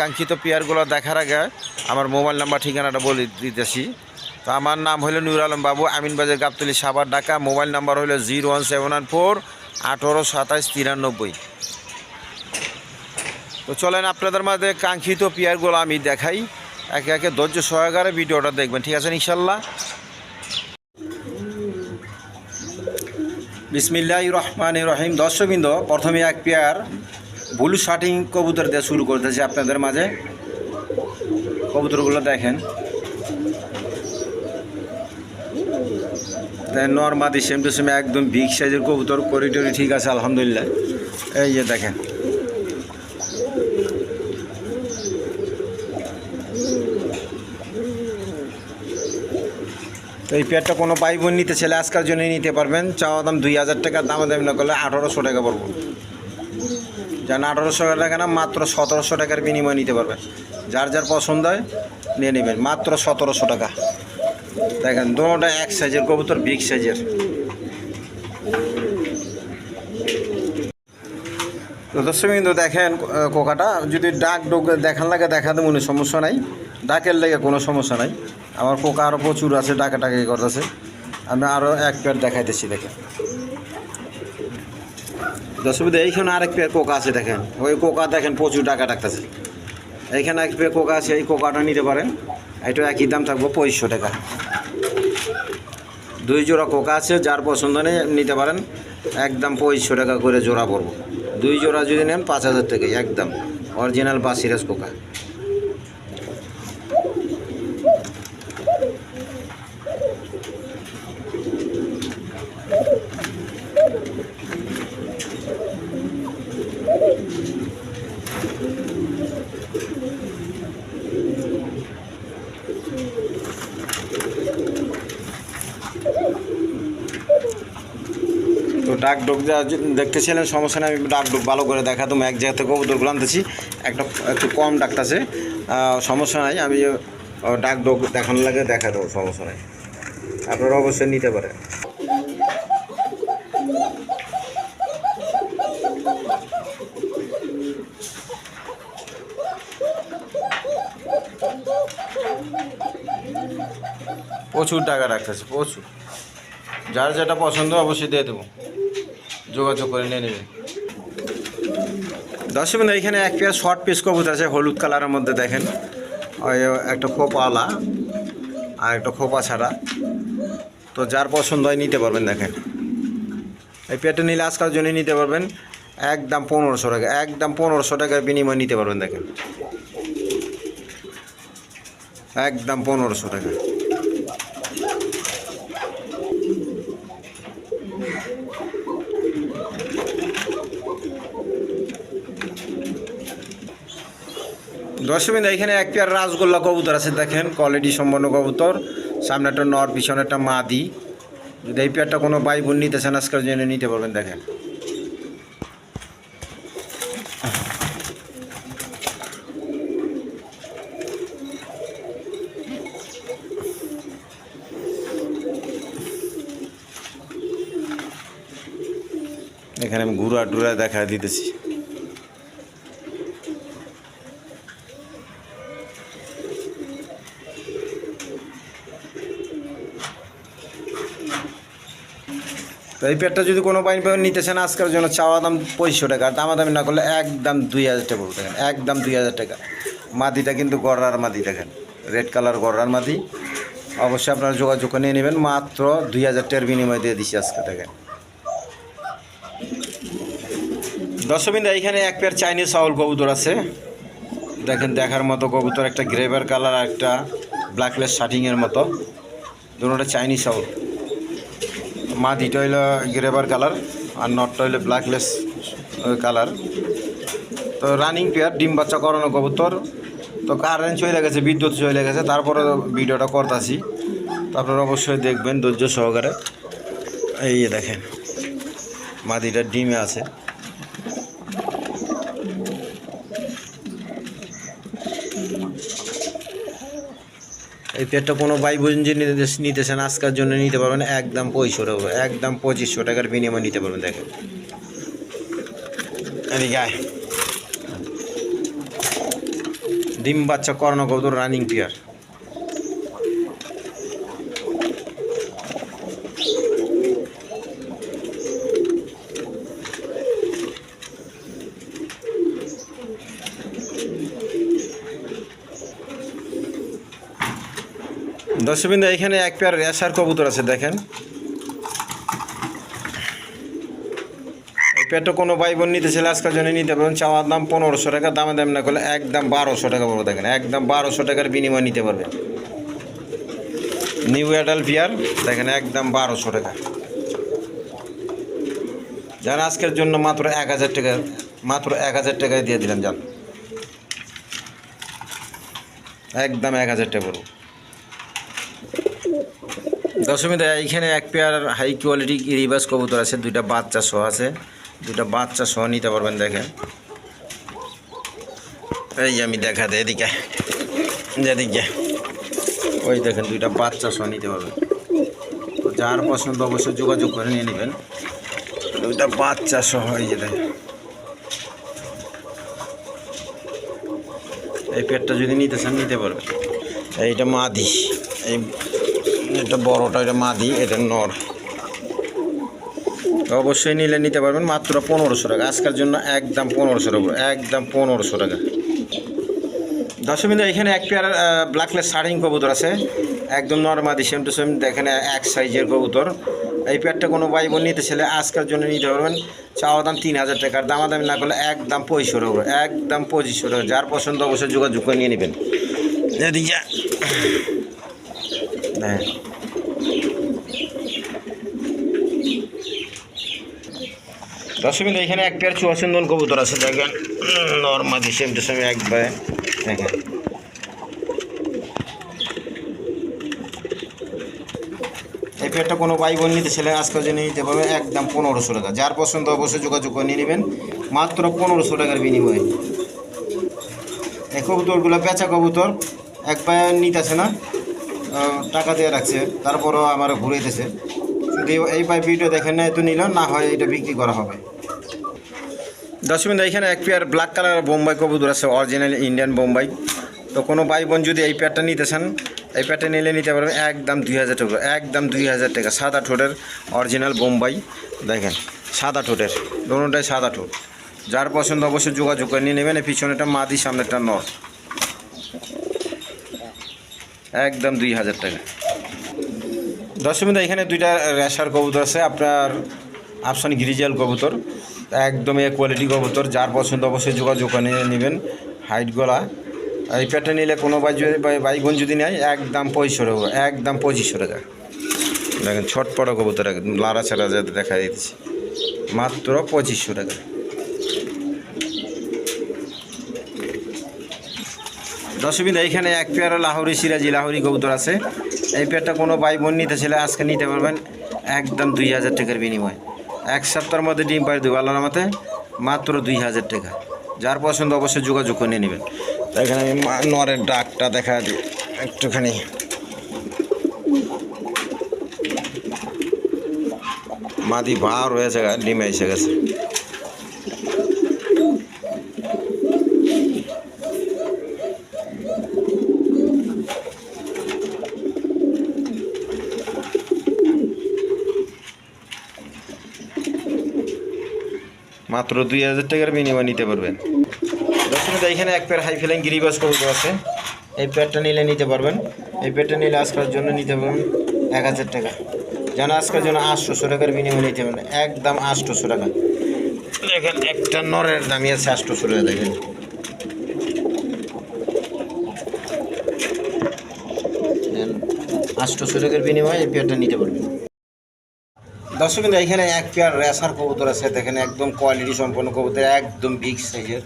কাঙ্ক্ষিত পেয়ারগুলো দেখার আগে আমার মোবাইল নাম্বার, ঠিকানাটা বলে দিতেছি। তো আমার নাম হলো নুর আলম বাবু আমিনবাজার গাবতলি সাবার ঢাকা। মোবাইল নাম্বার হলো zero one seven one four আঠেরো সাতাশ তিরানব্বই। তো চলেন আপনাদের মাঝে কাঙ্ক্ষিত পেয়ারগুলো আমি দেখাই। একে একে ধৈর্য সহকারে ভিডিওটা দেখবেন, ঠিক আছে, ইনশাল্লাহ? বিসমিল্লাহ রহমান রহিম। দর্শকবৃন্দ, প্রথমে এক পেয়ার ব্লু শার্টিং কবুতর দিয়ে শুরু করতেছি আপনাদের মাঝে। কবুতরগুলো দেখেন। নর্মাদি, সেম টু সেম, একদম বিগ সাইজের কবুতর করিডোরি ঠিক আছে, আলহামদুলিল্লাহ। এই যে দেখেন। তো এই পেয়ারটা কোনো ভাই বোন নিতে ছেলে আজকার জন্যই নিতে পারবেন। চাওয়া দাম দুই হাজার টাকা দাম দামি না করলে আঠারোশো টাকা পড়ব। যেন আঠারোশো টাকা না, মাত্র সতেরোশো টাকার বিনিময় নিতে পারবেন। যার যার পছন্দ হয় নিয়ে নেবেন, মাত্র সতেরোশো টাকা। দেখেন দুটোটা এক সাইজের কবুতর বিগ সাইজের তো দর্শক কিন্তু দেখেন কোকাটা। যদি ডাক ডোক দেখান লাগে, দেখাতে মনে সমস্যা নাই। ডাকের লেগে কোনো সমস্যা নাই। আমার কোকা আরও প্রচুর আছে, ডাকা টাকা করতেছে। আমি আরও এক পেয়ার দেখাইতেছি, দেখেন। দর্শক এইখানে আরেক পেয়ার কোকা আছে, দেখেন। ওই কোকা দেখেন, প্রচুর টাকা ডাকতেছে। এইখানে এক পেয়ার কোকা আছে, এই কোকাটা নিতে পারেন। এটা একই দাম থাকব পঁচিশশো টাকা। দুই জোড়া কোকা আছে, যার পছন্দ নেই, নিতে পারেন। একদম পঁচিশশো টাকা করে জোড়া পড়ব। দুই জোড়া যদি নেন পাঁচ হাজার টাকা একদম। অরিজিনাল বা সিরাজ দেখতেছিলেন, সমস্যা নেই, আমি ডাক ভালো করে দেখা তুমি এক জায়গা থেকে কবুতরগুলো আনতেছি। একটা একটু কম ডাকতেছে সমস্যা নাই, আমি ডাক ডোক দেখানোর লাগে দেখা দেবো, সমস্যা নাই। আপনারা অবশ্যই নিতে পারেন। প্রচুর টাকা রাখতেছে, প্রচুর। যার যেটা পছন্দ, অবশ্যই দিয়ে দেবো। যোগাযোগ করে নিয়ে নেবে। দর্শক এখানে এক পেয়ার শর্ট পিস কবুতর আছে, হলুদ কালারের মধ্যে দেখেন। একটা খোপাওয়ালা আর একটা খোপা ছাড়া। তো যার পছন্দ হয় নিতে পারবেন, দেখেন। এই পেয়ারটা নিলে আজকাল জন্য নিতে পারবেন। একদম পনেরোশো টাকা, একদম পনেরোশো টাকার বিনিময়ে নিতে পারবেন, দেখেন। একদম পনেরোশো টাকা। দর্শকবিন্দু এখানে এক পেয়ার রাসগোল্লা কবুতর আছে, দেখেন কোয়ালিটি সম্পন্ন কবুতর। সামনে একটা নর, পিছনে একটা মাদি। যদি এই পেয়ারটা কোনো ভাই বোন নিতে চান, আজকের জন্য নিতে পারবেন, দেখেন। এখানে আমি ঘুরা টুরা দেখা দিতেছি। তো এই পেটটা যদি কোনো বাইন পাবেন নিতে চান আজকের জন্য চাওয়া দাম পঁচিশশো টাকা দামাদামি না করলে একদম দুই হাজার টাকা দেখেন একদম দুই হাজার টাকা। মাদিটা কিন্তু গড়ার মাদি দেখেন, রেড কালার গড়ার মাদি। অবশ্যই আপনারা যোগাযোগ করে নিয়ে নেবেন, মাত্র দুই হাজার টাকার বিনিময় দিয়ে দিচ্ছি আজকে, দেখেন। দর্শকবিন্দু, এইখানে এক পেয়ার চাইনিজ চাউল কবুতর আছে। দেখেন, দেখার মতো কবুতর, একটা গ্রেভার কালার আর একটা ব্ল্যাকলেস শার্টিংয়ের মতো। দুটোটা চাইনিজ চাউল। মাদিটা হইল গ্রেভার কালার আর নটটা হইল ব্ল্যাকলেস কালার তো রানিং পেয়ার ডিম বাচ্চা করানো কবুতর। তো কারেন্ট চলে গেছে, বিদ্যুৎ চলে গেছে, তারপরে ভিডিওটা করতেছি। তো আপনারা অবশ্যই দেখবেন ধৈর্য সহকারে। এই দেখেন মাদিটা ডিমে আছে। এই পেটটা কোনো বোন যে নিতে- নিতেছেন আজকের জন্য নিতে পারবেন একদম পঁয়ষট টাকা, একদম পঁচিশশো টাকার বিনিময় নিতে পারবেন, দেখেন। ডিম বাচ্চা কর্ণ কবুতর রানিং পিয়ার দর্শকবিন্দু, এখানে এক পেয়ার রেশার কবুতর আছে, দেখেন। এই পেয়ারটা কোনো ভাই বোন নিতে ছেলে আজকের জন্য নিতে পারবেন চাওয়ার দাম পনেরোশো টাকা, দামে দাম না করলে একদম বারোশো টাকা পড়বে দেখেন। একদম বারোশো টাকার বিনিময় নিতে পারবেন নিউ অ্যাডাল পিয়ার দেখেন, একদম বারোশো টাকা। যান আজকের জন্য মাত্র এক হাজার টাকা, মাত্র এক হাজার টাকায় দিয়ে দিলেন, যান। একদম এক হাজার টাকা পড়বে দশমীতে এইখানে এক পেয়ার হাই কোয়ালিটি রিভার্স কবুতর আছে, দুইটা বাচ্চা সহ আছে। দুইটা বাচ্চা সহ নিতে পারবেন দেখেন। এই আমি দেখা দেয় এদিকে। যেদিকে। ওই দেখেন, দুইটা বাচ্চা সহ নিতে পারবেন। তো যার পছন্দ অবশ্যই যোগাযোগ করে নিয়ে নেবেন। দুইটা বাচ্চা সহ, এই যে দেখেন। এই পেটটা যদি নিতে চান, নিতে পারবেন। এইটা মাদি। এই এটা বড়টা, এটা মাদি, এটা নর। অবশ্যই নিলে নিতে পারবেন মাত্র পনেরোশো টাকা। আজকের জন্য একদম পনেরোশো টাকা একদম পনেরোশো টাকা। দশমিন্দা এখানে এক পেয়ার ব্ল্যাকলেস শার্টিং কবুতর আছে। একদম নর্মাদি সেম টু সেম এখানে এক সাইজের কবুতর। এই পেয়ারটা কোনো ভাই বোন নিতে ছেলে আজকের জন্য নিতে পারবেন। চাওয়া দাম তিন হাজার টাকার দামাদামি না করলে একদম পঁচিশশো টাকা একদম পঁচিশশো টাকা। যার পছন্দ অবশ্যই যোগাযোগ করে নিয়ে নেবেন। হ্যাঁ। দশমিন এখানে এক পেয়ার চুয়াচন্দন কবুতর আছে, দেখেন। নর্মাদি সেম টু সেম একবারে দেখেন। এই পেয়ারটা কোনো ভাই বোন নিতে ছেলে আজকের জন্য নিতে পারবে, একদম পনেরোশো টাকা। যার পছন্দ অবশ্যই যোগাযোগ করে নিয়ে নেবেন, মাত্র পনেরোশো টাকার বিনিময়ে। এই কবুতরগুলো বেচা কবুতর, এক পায়ে নিতেছে না টাকা দিয়ে রাখছে, তারপরও আমার ঘুরাইতেছে। যদি এই পাই ভিডিও দেখেন না তো নিল, না হয় এটা বিক্রি করা হবে। দশ মিনিট এখানে এক পেয়ার ব্ল্যাক কালার বোম্বাই কবুতর আছে অরিজিনাল ইন্ডিয়ান বোম্বাই। তো কোনো ভাই বোন যদি এই পেয়ারটা নিতে চান, এই পেয়ারটা নিলে নিতে পারবেন একদম দুই হাজার টাকা একদম দুই হাজার টাকা, সাদা ঠোঁটের অরিজিনাল বোম্বাই। দেখেন, সাদা ঠোঁটের, দোনোটাই সাদা ঠোঁট। যার পছন্দ অবশ্যই যোগাযোগ করে নিয়ে নেবেন, এই পিছনেটা মাদি সামনেটা নর। একদম দুই হাজার টাকা। দশমিন্দা এখানে দুইটা রেশার কবুতর আছে, আপনার আফসানি গিরিজাল কবুতর। একদম এ কোয়ালিটি কবুতর, যার পছন্দ অবশ্যই যোগাযোগ নেবেন। হাইট গলা, এই প্যাটটা নিলে কোনো বাই বাইগুন যদি নেয়, একদম টাকা একদম পঁচিশশো টাকা। দেখেন, ছটপট কবুতর একদম লাড়া ছাড়া যাতে দেখা দিচ্ছি। মাত্র পঁচিশশো টাকা। দশমিন এইখানে এক পেয়ার লাহোরি সিরাজি লাহোরি কবুতর আছে। এই পেয়ারটা কোনো ভাই বোন নিতে ছেলে আজকে নিতে পারবেন একদম দুই হাজার টাকার বিনিময়। এক সপ্তাহের মধ্যে ডিম পাড়ি দেবো, আল্লাহর মতে মাত্র দুই হাজার টাকা। যার পছন্দ অবশ্যই যোগাযোগ করে নিয়ে নেবেন। তো এখানে আমি নরের ডাকটা দেখা দিই একটুখানি। মাদি ভার হয়েছে ডিমে এসে গেছে। মাত্র দুই হাজার টাকার বিনিময় নিতে পারবেন। দর্শক এখানে এক পেয়ার হাই ফেলাইং গিরিবাস কবুতর আছে। এই পেয়ারটা নিলে নিতে পারবেন। এই পেয়ারটা নিলে আজকের জন্য নিতে পারবেন এক হাজার টাকা। যেন আজকের জন্য আটশোশো টাকার বিনিময় নিতে পারবেন। একদম আটশোশো টাকা। দেখেন, একটা নরের দামই আছে আটশোশো টাকা, দেখেন। আটশোশো টাকার বিনিময়ে এই পেয়ারটা নিতে পারবেন। দর্শক এখানে এক পেয়ার রেসার কবুতর আছে, দেখেন একদম কোয়ালিটি সম্পন্ন কবুতর, একদম বিগ সাইজের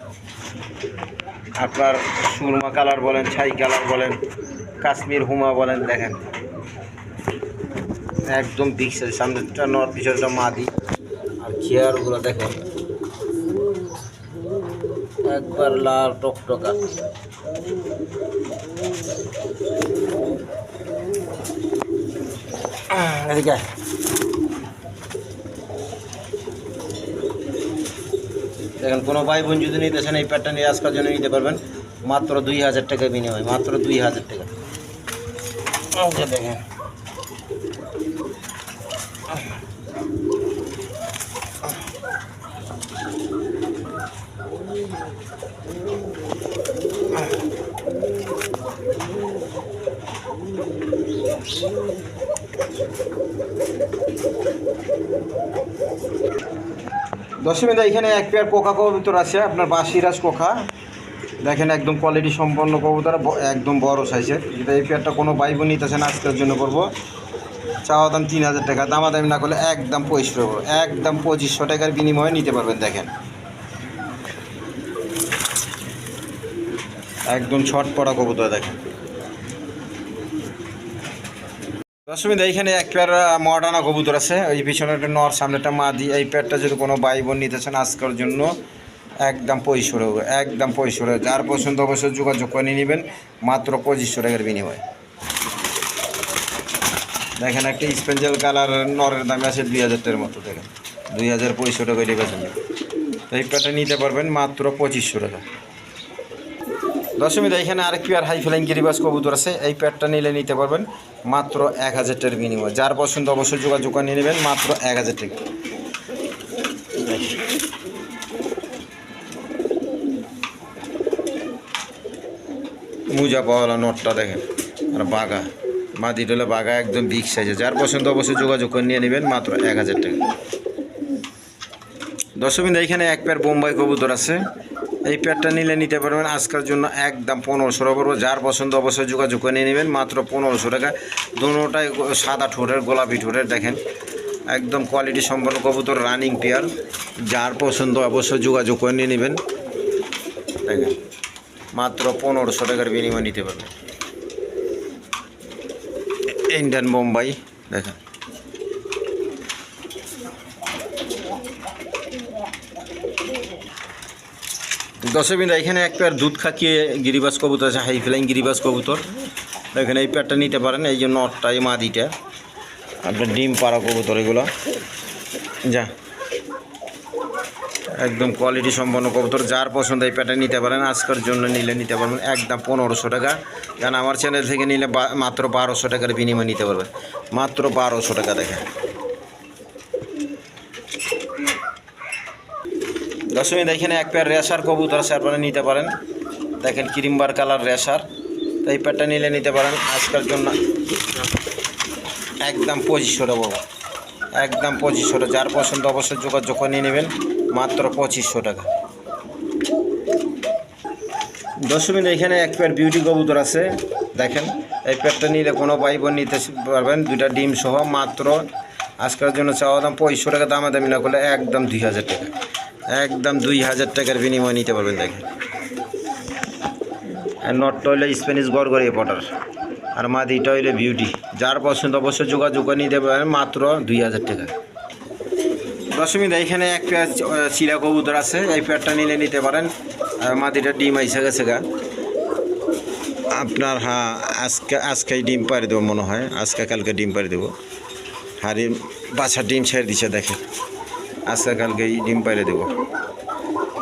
আপনার সুরমা কালার বলেন, ছাই কালার বলেন, কাশ্মীর হুমা বলেন, দেখেন। একদম বিগ সাইজ সামনেটা নর পিছনটা মাদি। আর চেয়ারগুলো দেখেন। একবার লাল টকটকা। এদিকে দেখেন, কোনো ভাই বোন যদি নিতে চান এই প্যাডটা নিয়ে আজকের জন্য নিতে পারবেন। মাত্র দুই হাজার টাকা বিনিময়, মাত্র দুই হাজার টাকা। এই যে দেখেন। দশমীদা এখানে এক পেয়ার কোকা কবুতর আছে, আপনার বাসিরাজ কোকা। দেখেন একদম কোয়ালিটি সম্পন্ন কবুতর একদম বড় সাইজের যেটা এই পেয়ারটা কোনো বাইব নিতেছেন আজকের জন্য করব। চাওয়া দাম তিন হাজার টাকা, দামাদামি না করলে একদম পঁচিশশো একদম পঁচিশশো টাকার বিনিময়ে নিতে পারবেন, দেখেন। একদম ছট পড়া কবুতর, দেখেন। দশমীদা এখানে এক পেয়ার মডার্না কবুতর আছে। ওই পিছনে একটা নর সামনে একটা মাদি। এই পেয়ারটা যদি কোনো ভাই বোন নিতে চান আজকের জন্য, একদম টাকা একদম টাকা যার পছন্দ অবশ্যই যোগাযোগ করে নেবেন, মাত্র পঁচিশশো টাকার বিনিময়ে। দেখেন, একটা স্পেঞ্জেল কালার নরের দাম আছে দুই হাজার টাকার মতো, দেখেন। দুই হাজার পঁচিশশো টাকা এই পেয়ারটা নিতে পারবেন মাত্র পঁচিশশো টাকা। দশমীতে এখানে আরেক পেয়ার হাই ফ্লাইং গিরিবাস কবুতর আছে। এই পেয়ারটা নিলে নিতে পারবেন মাত্র এক হাজার টাকার বিনিময়। যার পছন্দ অবশ্যই যোগাযোগ করে নিয়ে নেবেন মাত্র এক হাজার টাকা। মুজা পাওয়ালা নটটা দেখেন আর বাগা মাদি ডলে বাঘা একদম বিগ সাইজে যার পছন্দ অবশ্যই যোগাযোগ করে নিয়ে নেবেন মাত্র এক হাজার টাকা। দশমিন এখানে এক পেয়ার বোম্বাই কবুতর আছে। এই পেয়ারটা নিলে নিতে পারবেন। আজকের জন্য একদম পনেরোশো পড়ব যার পছন্দ অবশ্যই যোগাযোগ করে নিয়ে নেবেন। মাত্র পনেরোশো টাকা। দুটোটাই সাদা ঠোঁটের, গোলাপি ঠোঁটের, দেখেন। একদম কোয়ালিটি সম্পন্ন কবুতর, রানিং পেয়ার। যার পছন্দ অবশ্যই যোগাযোগ করে নিয়ে নেবেন। দেখেন, মাত্র পনেরোশো টাকার বিনিময় নিতে পারবেন। ইন্ডিয়ান বোম্বাই, দেখেন। দশমিন এখানে এক পেয়ার দুধ খাকিয়ে গিরিবাস কবুতর আছে, হাই ফ্লাইং গিরিবাস কবুতর। এখানে এই পেয়ারটা নিতে পারেন, এই যে নটটা এই মাদিটা আপনার ডিম পাড়া কবুতর এগুলো। যা। একদম কোয়ালিটি সম্পন্ন কবুতর, যার পছন্দ এই প্যাটার্ন নিতে পারেন, আজকের জন্য নিলে নিতে পারবেন, একদম পনেরোশো টাকা। কারণ আমার চ্যানেল থেকে নিলে মাত্র বারোশো টাকার বিনিময় নিতে পারবেন। মাত্র বারোশো টাকা দেখেন। দশমী এখানে এক পেয়ার রেশার কবুতর আছে, আপনারা নিতে পারেন। দেখেন ক্রিমবার কালার রেশার তো এই প্যাডটা নিলে নিতে পারেন, আজকের জন্য। একদম পঁচিশশো টাকা বাবা। একদম পঁচিশশো টাকা যার পছন্দ অবশ্যই যোগাযোগ করে নিয়ে নেবেন, মাত্র পঁচিশশো টাকা দশমী এখানে এক পেয়ার বিউটি কবুতর আছে। দেখেন, এই পেয়ারটা নিলে কোনো ভাই বোন নিতে পারবেন, দুইটা ডিম সহ, মাত্র আজকের জন্য চাওয়া দাম পঁচিশশো টাকা দামা দামি না করলে একদম দুই হাজার টাকা। একদম দুই হাজার টাকার বিনিময় নিতে পারবেন দেখেন। আর নটটা হইলে স্প্যানিশ গড়গড়িয়ে পটার আর মাদিটা হইলে বিউটি। যার পছন্দ অবশ্যই যোগাযোগ করে নিতে পারেন মাত্র দুই হাজার টাকা। দশমীদা এখানে এক পেয়ার চিরা কবুতর আছে, এই পেয়ারটা নিলে নিতে পারেন। আর মাদিটা ডিম আইসা গেছে গা। আপনার হ্যাঁ আজকে, আজকেই ডিম পাড়ি দেবো মনে হয়। আজকে কালকে ডিম পাড়ি দেবো। হাড়ির বাছা ডিম ছেড়ে দিছে দেখে আজকে কালকেই ডিম পাইরে দেবো।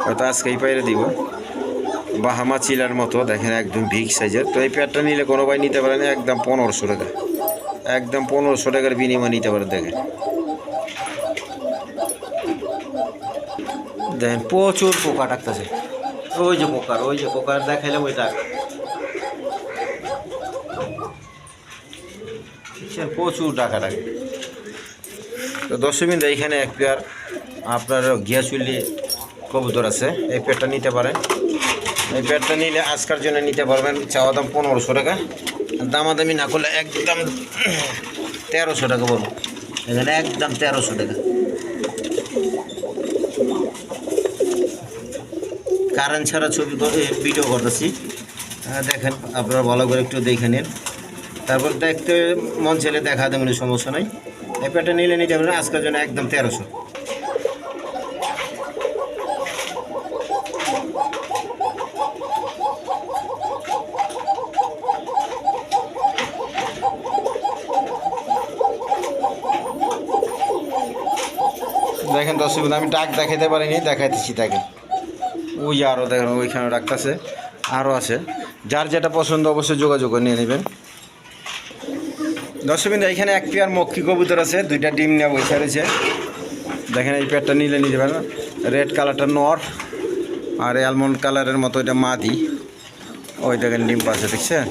হয়তো আজকেই পাইরে দিব। বাহামা চিলার মতো, দেখেন একদম বিগ সাইজের তো এই পেয়ারটা নিলে কোনো ভাই নিতে পারেন একদম পনেরোশো টাকা। একদম পনেরোশো টাকার বিনিময় নিতে পারেন দেখেন। দেখেন প্রচুর পোকা ডাকতেছে। ওই যে পোকার, ওই যে পোকার, দেখাইলাম ওই ডাক প্রচুর ডাকা ডাকে তো দশমিন এইখানে এক পেয়ার আপনার ঘিয়াচুল্লি কবুতর আছে। এই পেয়ারটা নিতে পারেন। এই পেয়ারটা নিলে আজকার জন্য নিতে পারবেন চাওয়া দাম পনেরোশো টাকা। দামাদামি না করলে একদম তেরোশো টাকা বলব এখানে একদম তেরোশো টাকা। কারেন্ট ছাড়া ছবি ভিডিও করতেছি। দেখেন, আপনারা ভালো করে একটু দেখে নিন। তারপর দেখতে মন ছেলে দেখা দেবেন সমস্যা নাই। এই পেটা নিলে নিতে পারেন আজকের জন্য একদম তেরোশো দেখেন দর্শক আমি ডাক দেখাইতে পারিনি, দেখাইতেছি তাকে। ওই আরও দেখেন, ওইখানে ডাকতেছে আরও আছে। যার যেটা পছন্দ অবশ্যই যোগাযোগ নিয়ে নেবেন। দর্শকবিন্দু, এখানে এক পেয়ার মক্ষী কবুতর আছে, দুইটা ডিম নেওয়া বসে রয়েছে। দেখেন এই পেয়ারটা নিলে নিতে পারেন রেড কালারটা নর আর অ্যালমন্ড কালারের মতো এটা মাদি। ওই দেখেন ডিম পাশে দেখছেন?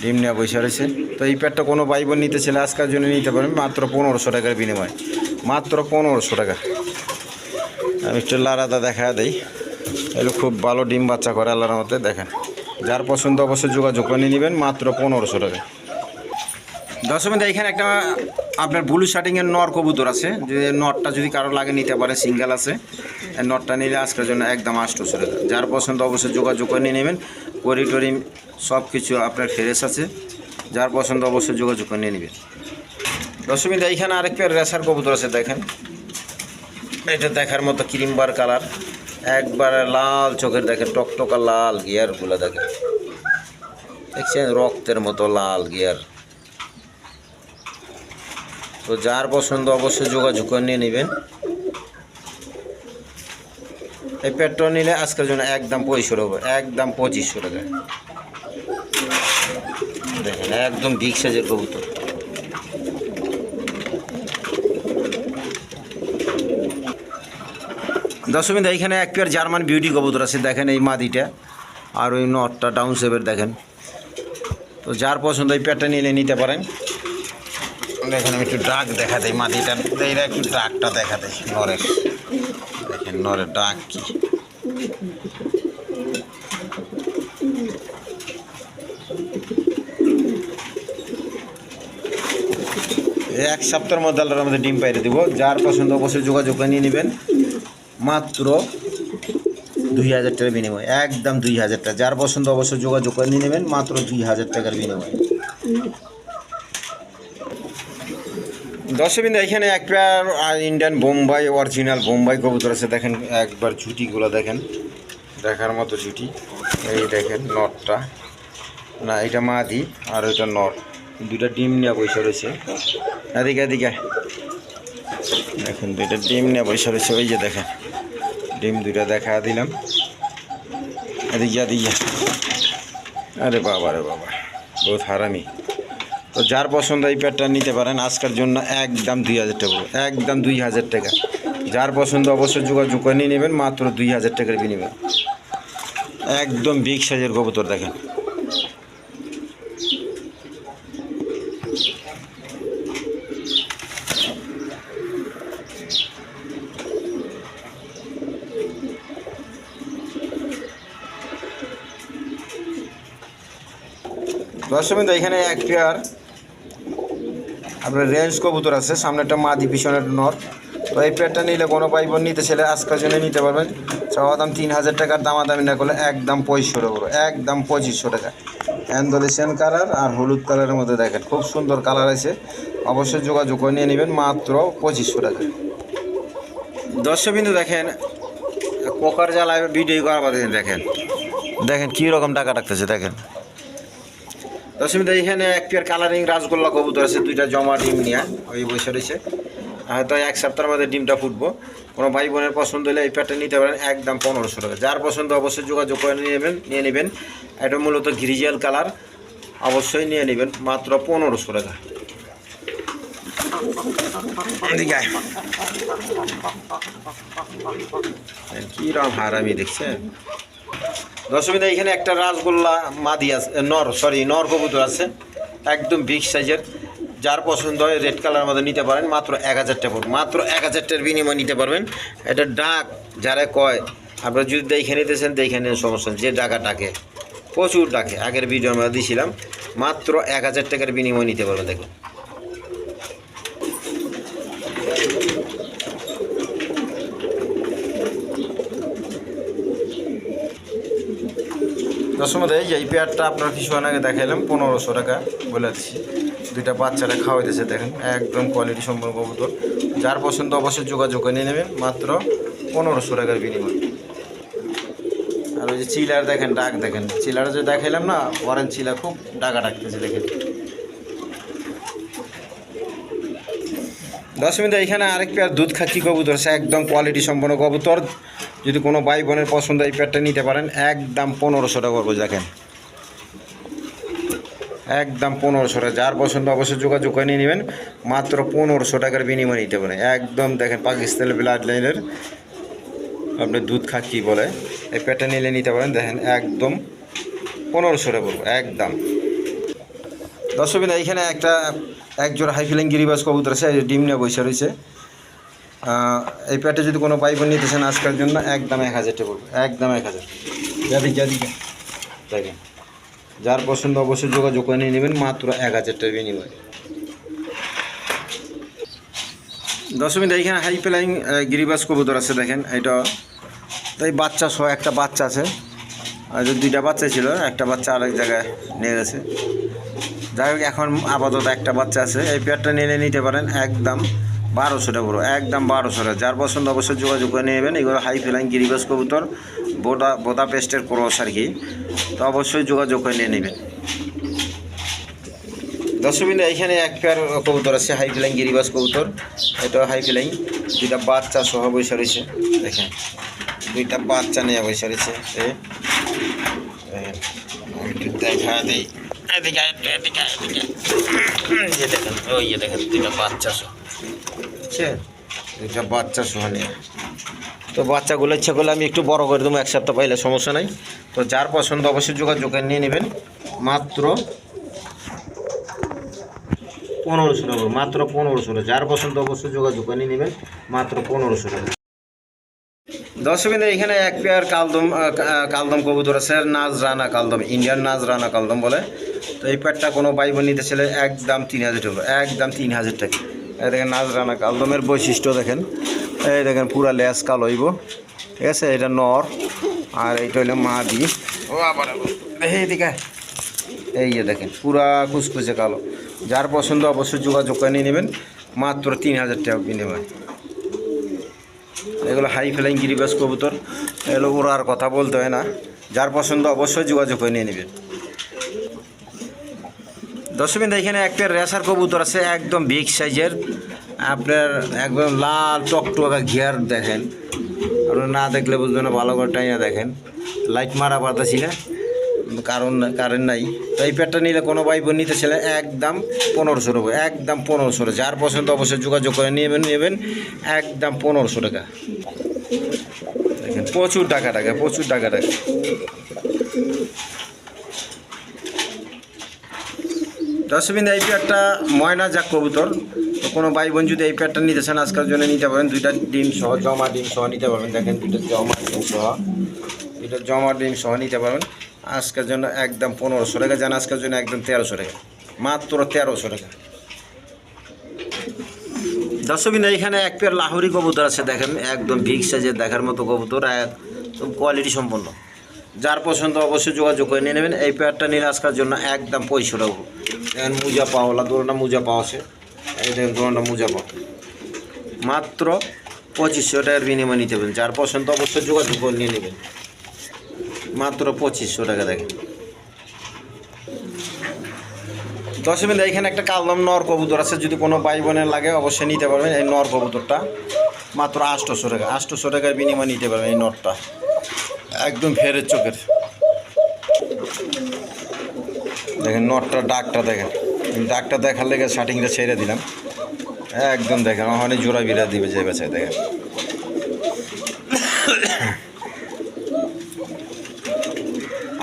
ডিম নেওয়া বসে রয়েছে। তো এই পেয়ারটা কোনো ভাই বোন নিতে ছেলে আজকের জন্য নিতে পারেন মাত্র পনেরোশো টাকার বিনিময়। মাত্র পনেরোশো টাকা। আমি একটু লারাদা দেখা দেই। এগুলো খুব ভালো ডিম বাচ্চা করে আল্লাহর মধ্যে দেখেন। যার পছন্দ অবশ্যই যোগাযোগ করে নিয়ে নেবেন মাত্র পনেরোশো টাকা। বন্ধু, এখানে একটা আপনার ব্লু শার্টিংয়ের নর কবুতর আছে। যে নটটা যদি কারও লাগে নিতে পারে সিঙ্গেল আছে। নটটা নিলে আজকের জন্য একদম আটশোশো টাকা। যার পছন্দ অবশ্যই যোগাযোগ করে নিয়ে নেবেন। করি টরি সব কিছু আপনার ফ্রেশ আছে। যার পছন্দ অবশ্যই যোগাযোগ করে নিয়ে নেবেন। বন্ধু, এইখানে আরেক পেয়ার কবুতর আছে দেখেন। এটা দেখার মতো ক্রিমবার কালার। একবারে লাল চোখের দেখেন টকটকা লাল গিয়ারগুলো দেখেন দেখছেন? রক্তের মতো লাল গিয়ার। তো যার পছন্দ অবশ্যই যোগাযোগ করে নিয়ে নেবেন। এই পেট্রোল নিলে আজকের জন্য একদম পঁয়ষট্টি হবে। একদম পঁচিশশো টাকা। দেখেন, একদম বিগ সাইজের কবুতর। দশমিন এইখানে এক পেয়ার জার্মান বিউটি কবুতর আছে, দেখেন এই মাদিটা। আর ওই নটটা ডাউন সেভের দেখেন। তো যার পছন্দ এই পেয়ারটা নিলে নিতে পারেন। দেখেন আমি একটু ডাক দেখা দেয় মাদিটা এইটা একটু ডাকটা দেখা দেয় নরের। দেখেন নরের ডাক কি। এক সপ্তাহের মধ্যে আমাদের ডিম পাইরে দিব। যার পছন্দ অবশ্যই যোগাযোগ করে নিয়ে নেবেন। মাত্র দুই হাজার টাকার বিনিময়, একদম দুই হাজার টাকা। যার পছন্দ অবশ্যই যোগাযোগ করে নিয়ে নেবেন, মাত্র দুই হাজার টাকার বিনিময়। দর্শকবিন্দু এখানে এক pair Indian Bombay original Bombay কবুতর আছে। দেখেন, একবার ঝুটিগুলো দেখেন। দেখার মতো ঝুটি। এই দেখেন, নটটা। না, এটা মাদি, আর ওইটা নট। দুইটা ডিম নিয়ে বসে রয়েছে। এদিকে এদিকে। দেখেন দুইটা ডিম নিয়ে বসে রয়েছে, ওই যে দেখেন ডিম দুইটা দেখা দিলাম। এদিকে এদিকে। আরে বাবা রে বাবা, বহুত হারামি। তো যার পছন্দ এই প্যাডটা নিতে পারেন, আজকের জন্য একদম দুই হাজার টাকা একদম দুই হাজার টাকা। যার পছন্দ অবশ্যই যোগাযোগ করে নিয়ে নেবেন, মাত্র দুই হাজার টাকার বিনিময়। একদম বিগ সাইজের কবুতর দেখেন। দর্শক বিন্দু, এখানে এক পেয়ার আপনার রেঞ্জ কবুতর আছে সামনে একটা মাদি পিছনে একটা নর। তো এই পেয়ারটা নিলে কোনো পাই বোন নিতে ছেলে আজকের জন্য নিতে পারবেন। চাওয়া দাম তিন হাজার টাকার দামাদামি না করলে একদম পঁচিশশো টাকা। একদম পঁচিশশো টাকা। অ্যান্ডোলেশিয়ান কালার আর হলুদ কালারের মধ্যে দেখেন খুব সুন্দর কালার আছে। অবশ্যই যোগাযোগ করে নিয়ে নেবেন মাত্র পঁচিশশো টাকা। দর্শকবিন্দু দেখেন পোকার জ্বালায় ভিডিও করার দেখেন দেখেন কী রকম টাকা রাখতেছে দেখেন। দশমীতে এখানে এক পেয়ার কালারিং রাসগোল্লা কবুতর আছে দুইটা জমা ডিম নিয়ে ওই বসে রয়েছে। হয়তো এক সপ্তাহের মধ্যে ডিমটা ফুটবো। কোনো ভাই বোনের পছন্দ হলে এই পেয়ারটা নিতে পারেন একদম পনেরোশো টাকা। যার পছন্দ অবশ্যই যোগাযোগ করে নিয়ে নেবেন নিয়ে নেবেন। এটা মূলত গ্রিজিয়াল কালার অবশ্যই নিয়ে নেবেন মাত্র পনেরোশো টাকা। কি রকম হারামি দেখছেন? দশমীতে এখানে একটা রাসগোল্লা মাদি আছে নর সরি নর কবুতর আছে, একদম বিগ সাইজের যার পছন্দ হয় রেড কালার মধ্যে নিতে পারেন, মাত্র এক হাজার টাকা পড়বে। মাত্র এক হাজার টাকার বিনিময় নিতে পারবেন। এটা ডাক, যারা কয়, আপনারা যদি দেখে নিতেছেন দেখে নিন, সমস্যা যে ডাকা, ডাকে। প্রচুর ডাকে। আগের ভিডিও আমরা দিয়েছিলাম মাত্র এক হাজার টাকার বিনিময় নিতে পারবেন, দেখুন। দশমতে এই পেয়ারটা আপনার কিছুক্ষণ আগে দেখাইলাম, পনেরোশো টাকা বলে দিচ্ছি। দুইটা বাচ্চারা খাওয়াইতেছে, দেখেন, একদম কোয়ালিটি সম্পন্ন কবুতর। যার পছন্দ অবশ্যই যোগাযোগ নিয়ে নেবেন, মাত্র পনেরোশো টাকার বিনিময়। আর ওই যে চিলার দেখেন, ডাক দেখেন। চিলার যে দেখাইলাম না, অরেঞ্জ চিলা খুব ডাকা ডাকতেছে, দেখেন। দশ মিনিট এখানে আরেক পেয়ার দুধ খাচ্ছি কবুতর সে একদম কোয়ালিটি সম্পন্ন কবুতর। যদি কোনো ভাই বোনের পছন্দ এই পেয়ারটা নিতে পারেন, একদম পনেরোশো টাকা করব, দেখেন। একদম পনেরোশো টাকা। যার পছন্দ অবশ্যই যোগাযোগ করে নিয়ে নেবেন। মাত্র পনেরোশো টাকার বিনিময় নিতে পারেন। একদম দেখেন, পাকিস্তানের ব্লাড লাইনের আপনি দুধ খাচ্ছি বলে? এই পেয়ারটা নিলে নিতে পারেন, দেখেন, একদম পনেরোশো টাকা পড়ব একদম। দর্শক এইখানে একটা এক জোড়া হাই ফিলিং গিরিবাস কবুতর আছে ডিম নিয়ে বসে রয়েছে। এই প্যাটে যদি কোনো পাইপ নিতে চান আজকের জন্য একদম এক হাজার টাকা পড়বে একদম এক হাজার। দেখেন যার পছন্দ অবশ্যই যোগাযোগ করে নিয়ে নেবেন মাত্র এক হাজার টাকার বিনিময় দশমিন এইখানে হাই ফ্লাইং গিরিবাস কবুতর আছে দেখেন এটা। তাই বাচ্চা সহ একটা বাচ্চা আছে। আর দুইটা বাচ্চা ছিল একটা বাচ্চা আরেক জায়গায় নিয়ে গেছে। যাই হোক এখন আপাতত একটা বাচ্চা আছে। এই পেয়ারটা নিলে নিতে পারেন একদম বারোশো টাকা পুরো একদম বারোশো টাকা যার পছন্দ অবশ্যই যোগাযোগ করে নেবেন। এগুলো হাই ফ্লাইং গিরিবাস কবুতর, বোদা বোদা পেস্টের ক্রস আর কি। তো অবশ্যই যোগাযোগ করে নিয়ে নেবেন। দর্শক বিন্দু, এইখানে এক পেয়ার কবুতর আছে হাই ফ্লাইং গিরিবাস কবুতর। এটা হাই ফ্লাইং দুইটা বাচ্চা সহ বসে রয়েছে। দেখেন, দুইটা বাচ্চা নিয়ে বসে রয়েছে। দেখা এদিকে এদিকে এদিকে দেখেন, ওই দেখেন, দুইটা বাচ্চা সহ। আছে দুইটা বাচ্চা সহ তো বাচ্চাগুলো ইচ্ছা করলে আমি একটু বড় করে দেবো, এক সপ্তাহ পাইলে সমস্যা নাই। তো যার পছন্দ অবশ্যই যোগাযোগ নিয়ে নেবেন। মাত্র পনেরোশো টাকা, মাত্র পনেরোশো টাকা। যার পছন্দ অবশ্যই যোগাযোগ নিয়ে নেবেন, মাত্র পনেরোশো টাকা। দর্শকবিন্দু এখানে এক পেয়ার কালদম কালদম কবুতর আছে নাজ রানা কালদম, ইন্ডিয়ান নাজ রানা কালদম বলে। তো এই পেয়ারটা কোনো ভাই বোন নিতে ছেলে একদম তিন হাজার টাকা, একদম তিন হাজার টাকা। দেখেন নাজ রানা কালদমের বৈশিষ্ট্য দেখেন। এই দেখেন পুরা লেস কালো হইব। ঠিক আছে? এটা নর আর এইটা হইল মাদি। ও আবার। এই যে দেখেন পুরা কুচকুচে কালো। যার পছন্দ অবশ্যই যোগাযোগ করে নিয়ে নেবেন। মাত্র তিন হাজার টাকা বিনিময়। এগুলো হাই ফ্লাইং গিরিবাস কবুতর। এগুলো ওরার কথা বলতে হয় না। যার পছন্দ অবশ্যই যোগাযোগ করে নিয়ে নেবেন। দশমিন এখানে একটা রেসার কবুতর আছে, একদম বিগ সাইজের আপনার একদম লাল টকটকা ঘিয়ার দেখেন। আপনারা না দেখলে বুঝবেন না, ভালো করে টাইনা দেখেন। লাইট মারা পাতাছি না, কারণ কারেন্ট নাই। তো এই প্যাডটা নিলে কোনো ভাই বোন নিতে ছেলে একদম পনেরোশো টাকা, একদম পনেরোশো টাকা। যার পছন্দ অবশ্যই যোগাযোগ করে নেবেন নেবেন, একদম পনেরোশো টাকা। দেখেন, প্রচুর টাকা টাকা, প্রচুর টাকা টাকা। দশমিন এই প্যাডটা ময়না যাক কবুতর। কোনো ভাই বোন যদি এই প্যাডটা নিতে চান, আজকের জন্য নিতে পারেন। দুইটা ডিম সহ, জমা ডিম সহ নিতে পারবেন। দেখেন, দুইটা জমা ডিম সহ, দুইটা জমা ডিম সহ নিতে পারবেন। আজকের জন্য একদম পনেরোশো টাকা। জান, আজকের জন্য একদম তেরোশো টাকা। মাত্র তেরোশো টাকা। দর্শকবিন্দু এইখানে এক পেয়ার লাহোরি কবুতর আছে, দেখেন। একদম বিগ সাইজের দেখার মতো কবুতর। একদম কোয়ালিটি সম্পন্ন। যার পছন্দ অবশ্যই যোগাযোগ করে নিয়ে নেবেন। এই পেয়ারটা নিলে আজকের জন্য একদম পঁয়ষট্টি টাকা দেখেন মুজা পাওয়ালা দোলনা মুজা পাওয়া আছে। এই দেখেন দোলনা মুজা পাওয়া। মাত্র পঁচিশশো টাকার বিনিময় নিতে পারেন। যার পছন্দ অবশ্যই যোগাযোগ করে নিয়ে নেবেন। মাত্র পঁচিশশো টাকা দেখেন। দশ মিনিট এখানে একটা কালদম নর কবুতর আছে। যদি কোনো ভাই বোনের লাগে, অবশ্যই নিতে পারবেন এই নর কবুতরটা। মাত্র আটশোশো টাকা। আটশোশো টাকার বিনিময় নিতে পারবেন এই নরটা। একদম ফেরের চোখের। দেখেন নটটা ডাকটা দেখেন। ডাকটা দেখার লেগে শার্টিংটা ছেড়ে দিলাম। একদম দেখেন ওখানে জোড়া বিড়া দিবে যে বেচায়, দেখেন।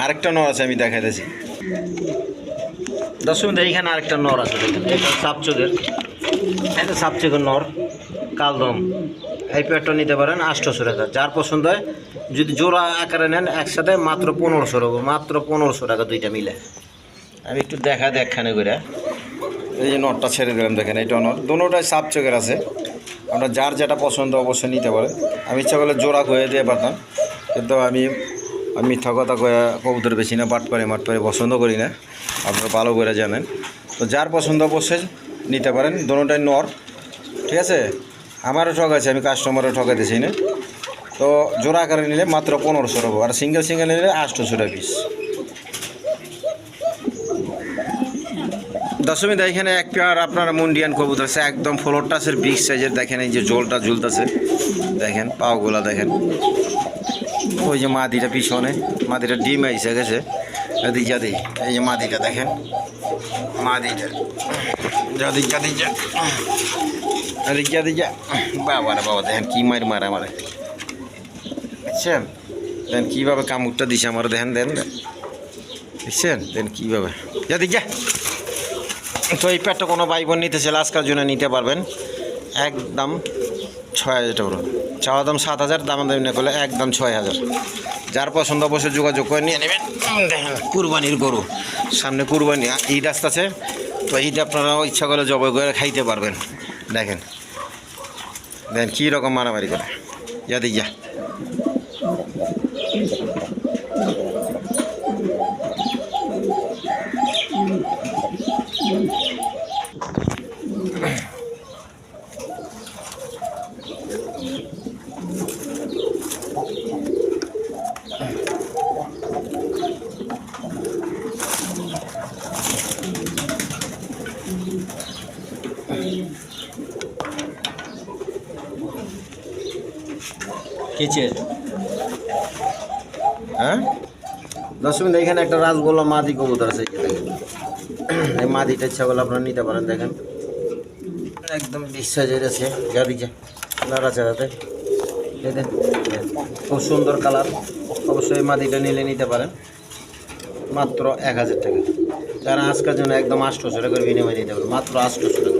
আরেকটা নর আছে, আমি দেখাইতেছি মিনিট এইখানে আরেকটা নর আছে, দেখেন। এটা সাপচোদের এটা সাপচোদের নর কালদম। এই নিতে পারেন আটশোশো টাকা। যার পছন্দ হয়, যদি জোড়া আকারে নেন, একসাথে মাত্র পনেরোশো টাকা মাত্র পনেরোশো টাকা দুইটা মিলে। আমি একটু দেখা দেখখানে করে এই যে নটটা ছেড়ে দিলাম, দেখেন এইটা নট দুটোটাই সাপ চোখের আছে। আমরা যার যেটা পছন্দ অবশ্যই নিতে পারে আমি ইচ্ছা করলে জোড়া হয়ে দিয়ে পারতাম, কিন্তু আমি আমি মিথ্যা কথা কবুতর বেশি না, বাট পারে মাঠ পারে, পছন্দ করি না। আপনারা ভালো করে জানেন। তো যার পছন্দ অবশ্যই নিতে পারেন দুটোটাই নর ঠিক আছে? আমারও ঠকাইছে আমি কাস্টমারও ঠকাইতেছি না। তো জোড়া আকারে নিলে মাত্র পনেরোশো টাকা আর সিঙ্গেল সিঙ্গেল নিলে আটশোশো টাকা পিস দশমীতে এখানে এক পেয়ার আপনার মুন্ডিয়ান কবুতর আছে, একদম ফ্লোর টাচের বিগ সাইজের দেখেন এই যে জলটা ঝুলতেছে। দেখেন, পাওগুলা দেখেন। ওই যে মাদিটা পিছনে, মাদিটা ডিম আইসে গেছে। যদি যাদি এই যে মাদিটা দেখেন। মাদিটা। যদি যাদি যা। যাদি যা বাবা রে বাবা দেখেন কি মার মারে আমারে বুঝছেন দেখেন কীভাবে কামড়টা দিছে আমার দেখেন দেন দেখছেন? দেন কীভাবে। যা তো এই প্যাডটা কোনো ভাই বোন নিতে চাইলে আজকের জন্য নিতে পারবেন। একদম ছয় হাজার টাকা চাওয়া দাম সাত হাজার, দাম দাম না করলে একদম ছয় হাজার। যার পছন্দ অবশ্যই যোগাযোগ করে নিয়ে নেবেন। দেখেন কুরবানির গরু। সামনে কুরবানি ঈদ আসতেছে। তো ঈদ আপনারা ইচ্ছা করলে জবাই করে খাইতে পারবেন। দেখেন। দেখেন কী রকম মারামারি করে যা দিক যা কিচের হ্যাঁ? দশ মিনিট এখানে একটা রাসগোল্লা মাদি কবুতর আছে এই যে মাদিটা করলে আপনারা নিতে পারেন, দেখেন। একদম বিশ্বাস আছে যা দিচ্ছে নাড়াচাড়াতে খুব সুন্দর কালার, অবশ্যই মাদিটা নিলে নিতে পারেন। মাত্র এক হাজার টাকা। যারা আজকের জন্য একদম আটশোশো টাকার বিনিময় নিতে পারেন মাত্র আটশোশো টাকা।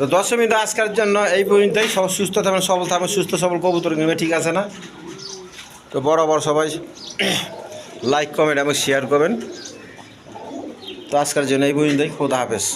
তো দশমী মিনিট আজকের জন্য এই পর্যন্তই। সব সুস্থ থাকবেন, সবল থাকবেন, সুস্থ সবল কবুতর কিনবে, ঠিক আছে না? তো বরাবর সবাই লাইক কমেন্ট এবং শেয়ার করবেন। তো আজকের জন্য এই পর্যন্তই, খোদা হাফেজ।